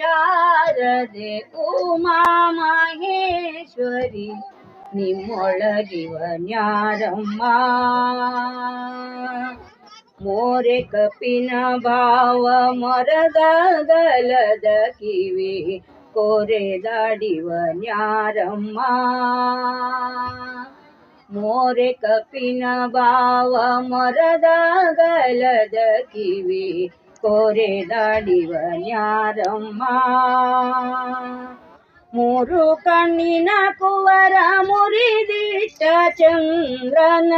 ಶಾರದೆ ಉಮಾ ಮಹೇಶ್ವರಿ ನಿಮ್ಮೊಳಗಿವ ನ್ಯಾರಮ್ಮ. ಮೋರೆ ಕಪಿನ ಭಾವ ಮೊರದಗಲದ ಕಿವಿ ಕೋರೆದಾಡಿವ ನ್ಯಾರಮ್ಮ. ಮೋರೆ ಕಪಿನ ಭಾವ ಮೊರದಗಲದ ಕಿವಿ ಕೋರೆದಾಡಿವ ನ್ಯಾರಮ್ಮ ಮೂರು ಕಣ್ಣಿನ ಕುವರ ಮುರಿದಿಟ್ಟ ಚಂದ್ರನ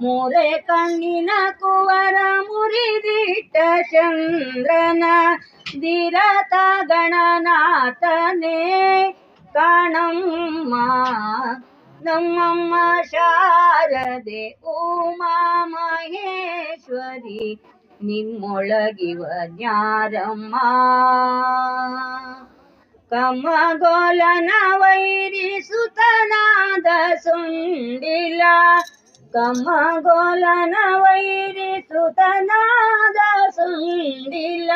ಮೂರೆ ಕಣ್ಣಿನ ಕುವರ ಮುರಿದಿಟ್ಟ ಚಂದ್ರನ ಧೀರತ ಗಣನಾಥನೇ ಕಾಣಮ್ಮ ನಮ್ಮಮ್ಮ ಶಾರದೆ ಉಮಾ ಮಹೇಶ್ವರಿ ನಿಮ್ಮೊಳಗಿವ ಜ್ಞಾರಮ್ಮ ಕಮ್ಮಗೋಲನ ವೈರಿ ಸುತನಾದ ಸುಂಡಿಲ ಕಮ್ಮಗೋಲನ ವೈರಿ ಸುತನಾದ ಸುಂಡಿಲ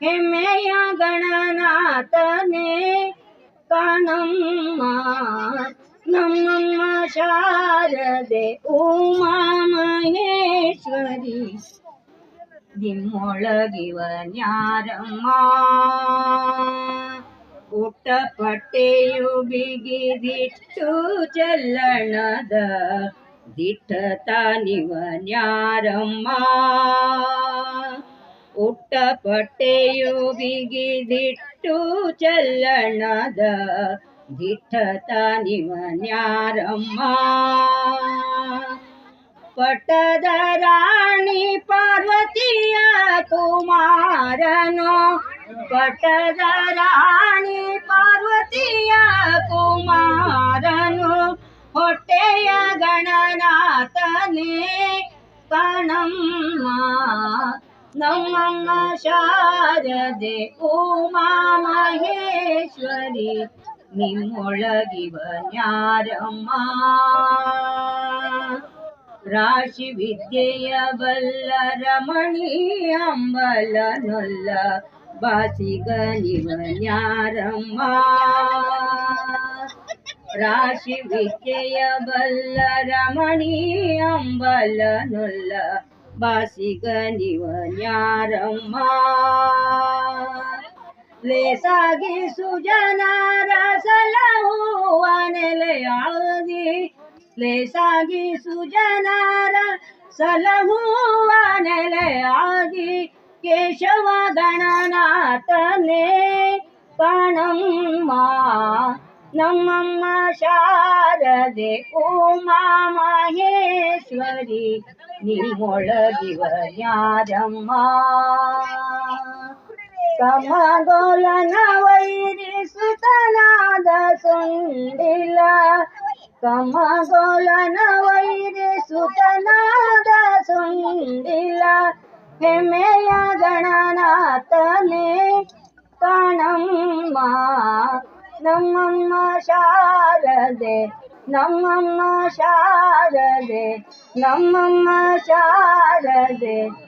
ಹೆಮ್ಮೆಯ ಗಣನಾಥನೇ ಕಾಣಮ್ಮ ನಮ್ಮಮ್ಮ ಶಾರದೆ ಉಮಾ ಮಹೇಶ್ವರಿ ನಿಮ್ಮೊಳಗಿವ ನ್ಯಾರಮ್ಮ ಊಟ ಪಟ್ಟೆಯು ಬಿಗಿದಿಟ್ಟು ಚಲ್ಲಣದ ದಿಟ್ಟ ತಾನಿವ ನ್ಯಾರಮ್ಮ ಉಟ್ಟ ಪಟ್ಟೆಯು ಬಿಗಿದಿಟ್ಟು ಚಲ್ಲಣದ ದಿಟ್ಟ ತಾನಿವ ನ್ಯಾರಮ್ಮ ಪಟ್ಟದ ರಾಣಿ ಪಾರ್ವತಿಯ ಕುಮಾರನು ಪಟ್ಟದ ರಾಣಿ ಪಾರ್ವತಿಯ ಕುಮಾರನು ಹೊಟ್ಟೆಯ ಗಣನಾಥನೇ ಕಣಮ್ಮ ನಮ್ಮಮ್ಮ ಶಾರದೆ ಉಮಾ ಮಹೇಶ್ವರಿ ನಿಮ್ಮೊಳಗಿವ ನ್ಯಾರಮ್ಮ ರಾಶಿ ವಿದ್ಯೆಯ ಬಲ್ಲ ರಮಣಿ ಅಂಬಲ ನೊಲ್ಲ ಬಾಸಿಗನಿವ ನ್ಯಾರಮ್ಮ ರಾಶಿ ವಿದ್ಯೆಯ ಬಲ್ಲ ರಮಣಿ ಅಂಬಲ ನೊಲ್ಲ ಬಾಸಿಗನಿವ ನ್ಯಾರಮ್ಮ ಲೇಸಾಗಿ ಸುಜನಾರ ಸಲಹುವ ನೆಲೆಯಾಗಿ ಲೇಸಾಗಿ ಸುಜನಾರ ಸಲಹುವ ನೆಲೆಯಾಗಿ ಕೇಶವ ಗಣನಾಥನೇ ಕಣಮ್ಮ, ನಮ್ಮಮ್ಮ ಶಾರದೆ ಉಮಾ ಮಹೇಶ್ವರಿ ನಿಮ್ಮೊಳಗಿವ ಯಾರಮ್ಮ ಕಮಗೋಲನ ವೈರಿ ಸುತನಾದ ಸುಂಡಿಲ ಕಮಗೋಲನ ವೈರಿ ಸುತನಾದ ಸುಂದಿಲ್ಲ ಹೆಮ್ಮೆಯ ಗಣನಾಥನೇ ಕಾಣಮ್ಮ. ನಮ್ಮಮ್ಮ ಶಾರದೆ ನಮ್ಮಮ್ಮ ಶಾರದೆ ನಮ್ಮಮ್ಮ ಶಾರದೆ.